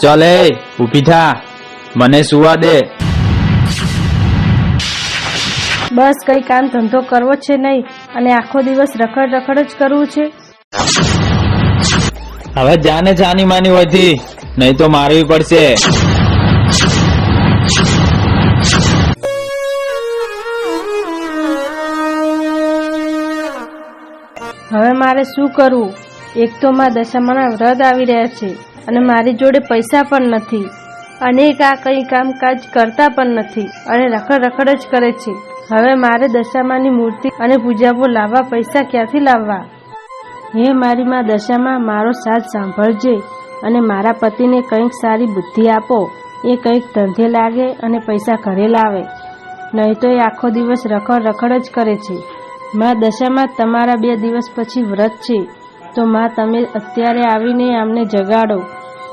ચલ ઊભી થા. મને સુવા દે. બસ કઈ કામ ધંધો કરવો છે નહીં. અને આખો દિવસ રખડ રખડ જ કરવું છે. હવે જાને જાની માની હોયથી નહીં તો મારવી પડશે. હવે મારે શું કરવું? એક તો માં દશામાના વ્રત આવી રહ્યા છે. અને મારી જોડે પૈસા પણ નથી. અનેક આ કંઈ કામકાજ કરતા પણ નથી અને રખડ રખડ જ કરે છે. હવે મારે દશામાની મૂર્તિ અને પૂજાપો લાવવા પૈસા ક્યાંથી લાવવા? હે મારી માં દશામાં, મારો સાથ સાંભળજે અને મારા પતિને કંઈક સારી બુદ્ધિ આપો. એ કંઈક ધંધે લાગે અને પૈસા ઘરે લાવે. નહીં તો એ આખો દિવસ રખડ રખડ જ કરે છે. માં દશામાં, તમારા બે દિવસ પછી વ્રત છે. તો માં તમે અત્યારે આવીને અમને જગાડો.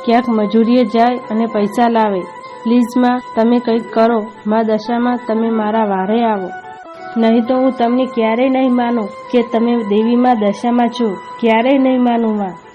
ક્યાંક મજૂરીએ જાય અને પૈસા લાવે. પ્લીઝમાં તમે કંઈક કરો. માં દશામાં તમે મારા વારે આવો. નહીં તો હું તમને ક્યારેય નહીં માનું કે તમે દેવીમાં દશામાં છો. ક્યારેય નહીં માનું માં.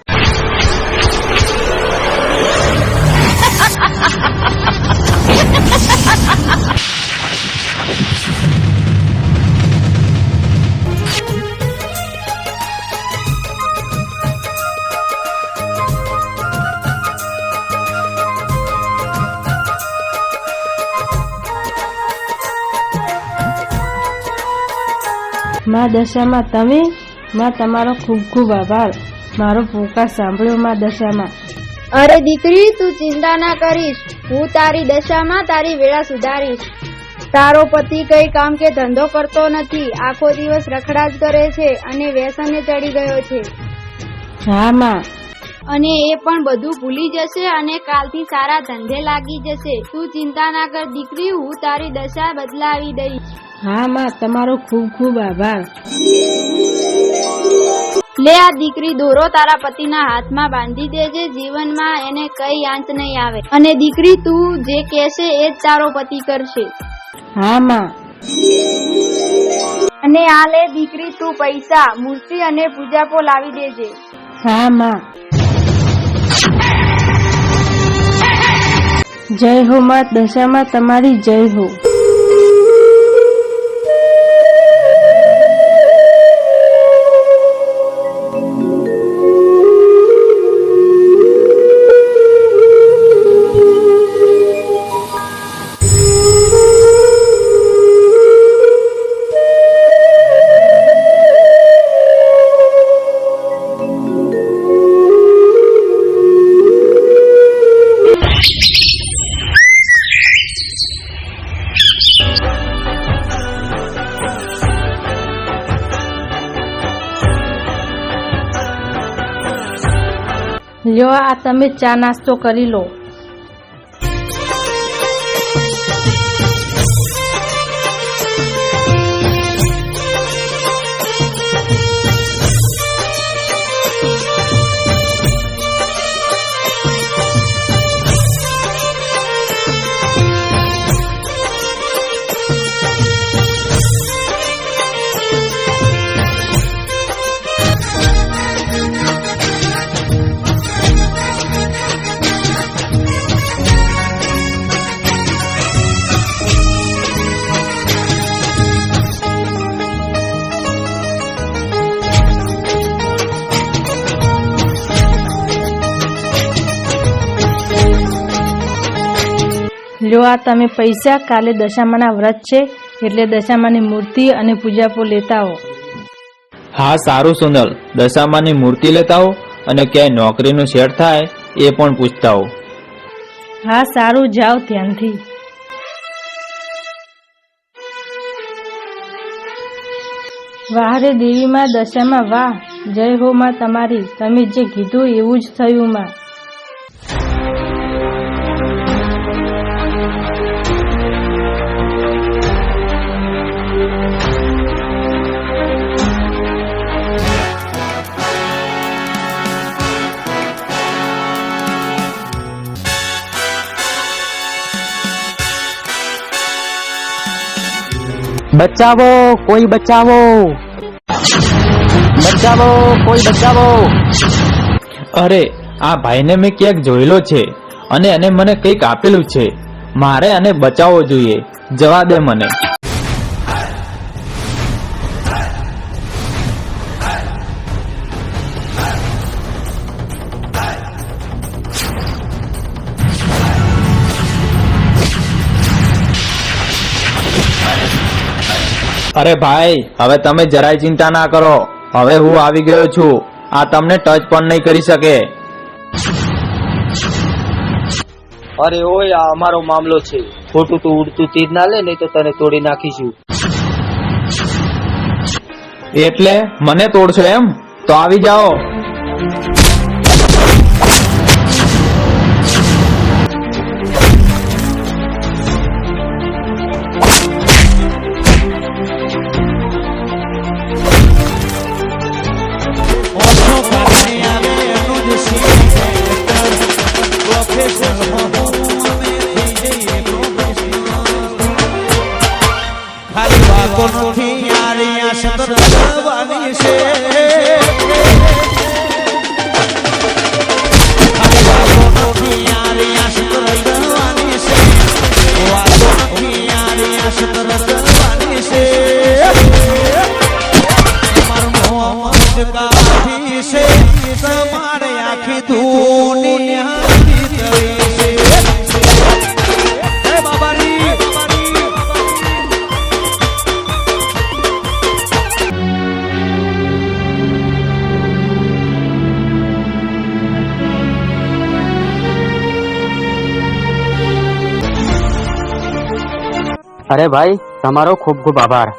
માં દશામાં તમે માં તમારો ખૂબ ખૂબ આભાર. મારો પોકાર સાંભળ્યો માં દશામાં. અરે દીકરી તું ચિંતા ના કરીશ. હું તારી દશામાં તારી વેળા સુધારીશ. તારો પતિ કઈ કામ કે ધંધો કરતો નથી. આખો દિવસ રખડા જ કરે છે અને વ્યસને ચડી ગયો છે. હા માં. અને એ પણ બધું ભૂલી જશે અને કાલથી સારા ધંધે લાગી જશે. તું ચિંતા ના કર દીકરી હું તારી દશા બદલાવી દઈશ. હા માં તમારો ખૂબ ખૂબ આભાર. લે આ દીકરી દોરો તારા પતિના હાથમાં બાંધી દેજે જીવનમાં એને કઈ આંચ નહીં આવે. અને દીકરી તું જે કહેશે એ જ તારો પતિ કરશે. હા માં. અને આ લે દીકરી તું પૈસા મૂર્તિ અને પૂજાપો લાવી દેજે. હા માં. જય હો માં દશામાં તમારી જય હો. લ્યો આ તમે ચા નાસ્તો કરી લો. લ્યો આ તમે પૈસા કાલે દશામાના વ્રત છે એટલે દશામાની મૂર્તિ અને પૂજાપો લેતા આવો. હા સારું સુંદર દશામાની મૂર્તિ લેતા હો અને ક્યાંય નોકરીનું સેટ થાય એ પણ પૂછતા હો હા સારું જાઓ ધ્યાનથી. વાહરે દેવીમાં દશામાં વાહ. જય હો માં તમારી. તમે જે કીધું એવું જ થયું માં. બચાવો, કોઈ બચાવો. બચાવો, કોઈ બચાવો. અરે, આ ભાઈને મેં ક્યાંક જોયેલો છે અને એને મને કંઈક આપેલું છે. મારે આને બચાવવો જોઈએ. જવા દે મને. અરે ભાઈ હવે તમે જરાય ચિંતા ના કરો. હવે હું આવી ગયો છું. આ તમને ટચ પણ નહીં કરી શકે. અરે ઓય આ અમારો મામલો છે. ખોટું તું ઉડતું તીર ના લે નહીં તો તને તોડી નાખીશું. એટલે મને તોડશો એમ? તો આવી જાઓ. અરે ભાઈ તમારો ખૂબ ખૂબ આભાર.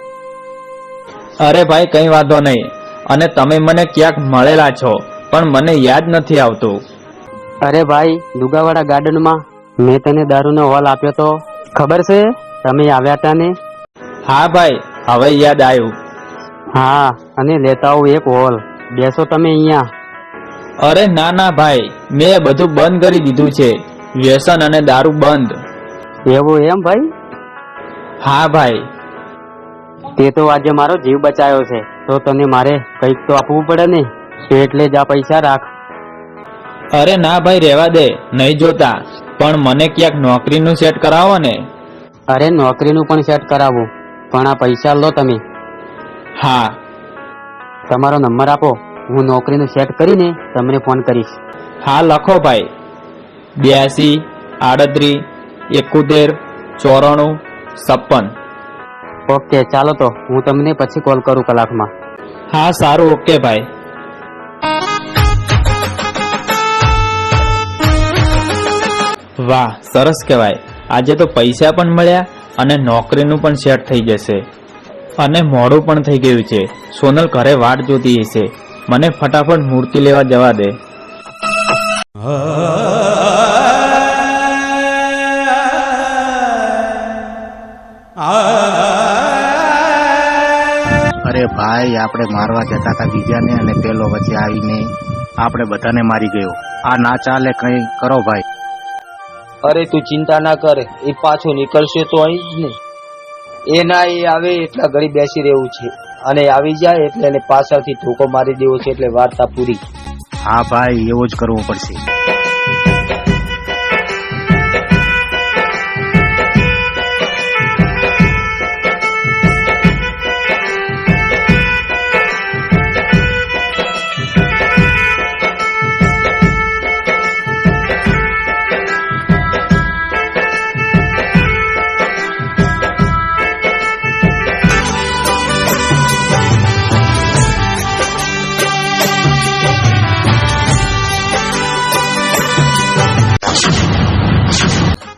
અરે ભાઈ કઈ વાંધો નહીં. અને તમે મને ક્યાંક મળેલા છો પણ મને યાદ નથી આવતું. અરે ભાઈ દુગાવાડા ગાર્ડનમાં મેં તને દારૂનો હોલ આપ્યો તો ખબર છે? તમે આવ્યા હતા ને? હા ભાઈ હવે યાદ આવ્યું. હા અને લેતા આવું એક હોલ. બેસો તમે અહીંયા. અરે ના ના ભાઈ મેં બધું બંધ કરી દીધું છે. વ્યસન અને દારૂ બંધ. એવું એમ ભાઈ? હા ભાઈ. તે તો આજે મારો જીવ બચાયો છે. તો તને મારે કંઈક તો આપવું પડે ને? એટલે જ આ પૈસા રાખ. અરે ના ભાઈ રહેવા દે. નહીં જોતા. પણ મને ક્યાંક નોકરીનું સેટ કરાવો ને? અરે નોકરીનું પણ સેટ કરાવું. પણ આ પૈસા લો તમે. હા. તમારો નંબર આપો. હું નોકરીનું સેટ કરીને તમને ફોન કરીશ. હા લખો ભાઈ. બ્યાસી આડત્રીસ એકોતેર ચોરાણું છપ્પન. ઓકે ચાલો તો હું તમને પછી કોલ કરું કલાકમાં. હા સારું ઓકે ભાઈ. વાહ સરસ કહેવાય. આજે તો પૈસા પણ મળ્યા અને નોકરીનું પણ સેટ થઈ જશે. અને મોડું પણ થઈ ગયું છે. સોનલ ઘરે વાટ જોતી હશે. મને ફટાફટ મૂર્તિ લેવા જવા દે. અરે ભાઈ આપણે મારવા જતા હતા બીજાને અને પેલો વચ્ચે આવીને આપણે બધાને મારી ગયો. આ ના ચાલે કઈ કરો ભાઈ. અરે તું ચિંતા ના કર એ પાછો નીકળશે તો અહીં જ ને. એ ના એ આવે એટલા ઘડી બેસી રહેવું છે. અને આવી જાય એટલે એને પાછળથી ધોકો મારી દેવો છે એટલે વાર્તા પૂરી. હા ભાઈ એવું જ કરવું પડશે.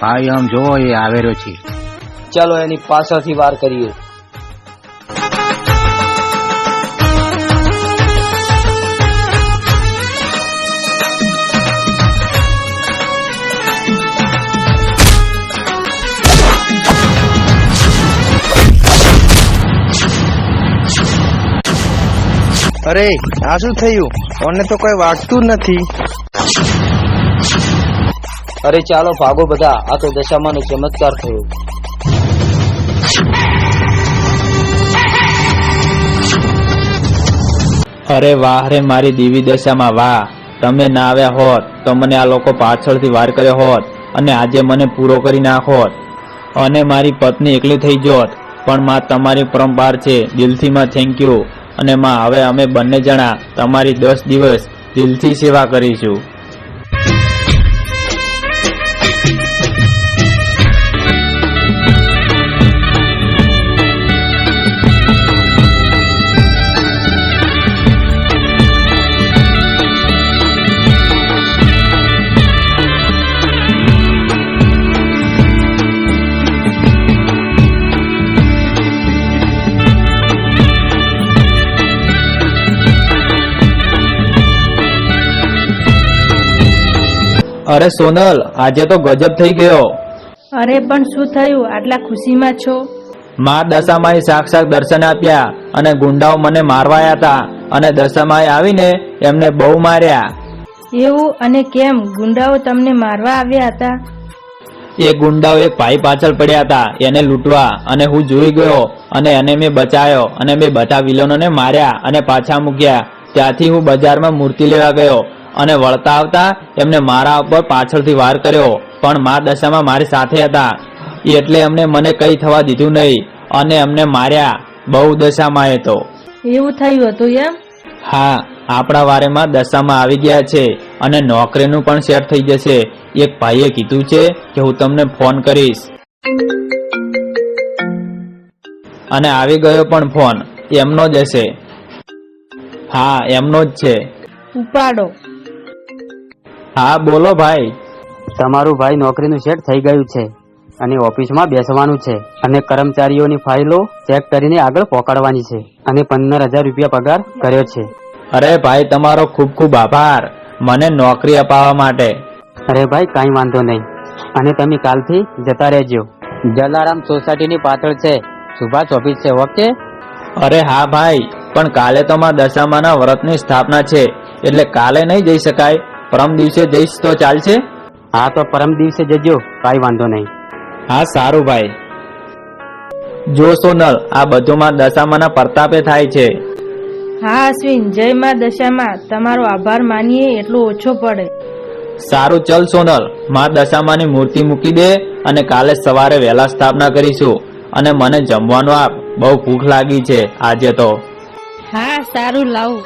ભાઈ આમ જોવો એ આવેલો છે. ચાલો એની પાછળથી વાર કરીએ. અરે આ શું થયું? મને તો કોઈ વાગતું જ નથી. અરે ચાલો ભાગો બધા. આ તો દશામાનો ચમત્કાર થયો. અરે વાહ રે મારી દેવી દશામાં, વાહ. તમે ના આવ્યા હોત તો મને આ લોકો પાછળથી વાર કર્યો હોત અને આજે મને પૂરો કરી નાખોત. અને મારી પત્ની એકલી થઈ જોત, પણ માં તમારી પરંપાર છે. દિલથી માં થેન્ક યુ અને માં, હવે અમે બંને જણા તમારી દસ દિવસ દિલથી સેવા કરીશું. અરે સોનલ આજે તો ગજબ થઈ ગયો. અરે પણ શું થયું? આટલા ખુશીમાં છો? મા દશામાએ સાક્ષાત દર્શન આપ્યા અને ગુંડાઓ મને મારવાયા હતા અને દશામાએ આવીને એમને બહુ માર્યા. એવું? અને કેમ? ગુંડાઓ તમને મારવા આવ્યા હતા? એ ગુંડાઓ એક ભાઈ પાછળ પડ્યા હતા એને લૂંટવા અને હું જોઈ ગયો અને એને મેં બચાયો અને મેં બધા વિલનોને માર્યા અને પાછા મૂક્યા. ત્યાંથી હું બજારમાં મૂર્તિ લેવા ગયો અને વળતા આવતા એમને મારા ઉપર પાછળથી વાર કર્યો. પણ મા દશામાં મારી સાથે હતા. એટલે એમને મને કઈ થવા દીધું નહીં અને એમને માર્યા બહુ દશામાં એ તો. એવું થયું હતું એમ? હા આપણા વારેમાં દશામાં આવી ગયા છે અને નોકરીનું પણ સેટ થઈ જશે. એક ભાઈએ કીધું છે કે હું તમને ફોન કરીશ. અને આવી ગયો પણ ફોન. એમનો જ હશે. હા એમનો જ છે. ઉપાડો. હા બોલો ભાઈ. તમારું ભાઈ નોકરીનું સેટ થઈ ગયું છે અને ઓફિસમાં બેસવાનું છે અને કર્મચારીઓની ફાઇલો ચેક કરીને આગળ પહોંચાડવાની છે અને પંદર હજાર રૂપિયા પગાર કર્યો છે. અરે ભાઈ તમારો ખૂબ ખૂબ આભાર. મને નોકરી અપાવવા માટે. અરે ભાઈ કાંઈ વાંધો નહીં. અને તમે કાલથી જતા રહેજો. જલારામ સોસાયટીની પાછળ છે. સુભાષ ઓફિસ છે ઓકે? અરે હા ભાઈ પણ કાલે તો માં દશામાના વ્રતની સ્થાપના છે. એટલે કાલે નહીં જઈ શકાય. પરમ દિવસે જઈશ તો ચાલશે? હા તો પરમ દિવસે જજો કાંઈ વાંધો નહીં. હા સારું ભાઈ. જો સોનલ આ બધુંમાં દશામાના પ્રતાપે થાય છે. હા અશ્વિન જય માં દશામાં. તમારો આભાર માનીએ એટલો ઓછો પડે. સારું ચલ સોનલ. માં દશામાની મૂર્તિ મૂકી દે અને કાલે સવારે વહેલા સ્થાપના કરીશું. અને મને જમવાનું આપ. બહુ ભૂખ લાગી છે. આજે તો. હા સારું લાવું.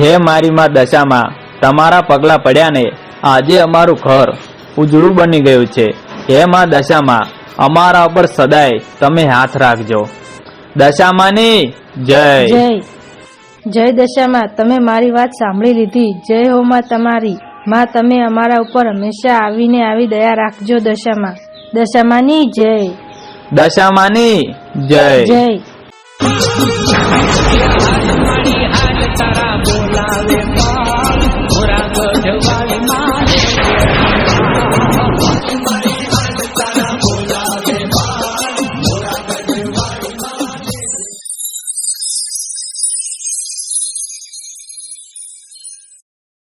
હે મારી માં દશામાં તમારા પગલા પડ્યા ને આજે અમારું ઘર ઉજળું બની ગયું છે. હે માં દશામાં અમારા ઉપર સદાય તમે હાથ રાખજો. દશામાની જય. જય. જય દશામાં તમે મારી વાત સાંભળી લીધી. જય હો માં તમારી. માં તમે અમારા ઉપર હંમેશા આવીને આવી દયા રાખજો દશામાં. દશામાની જય. દશામાની જય. જય.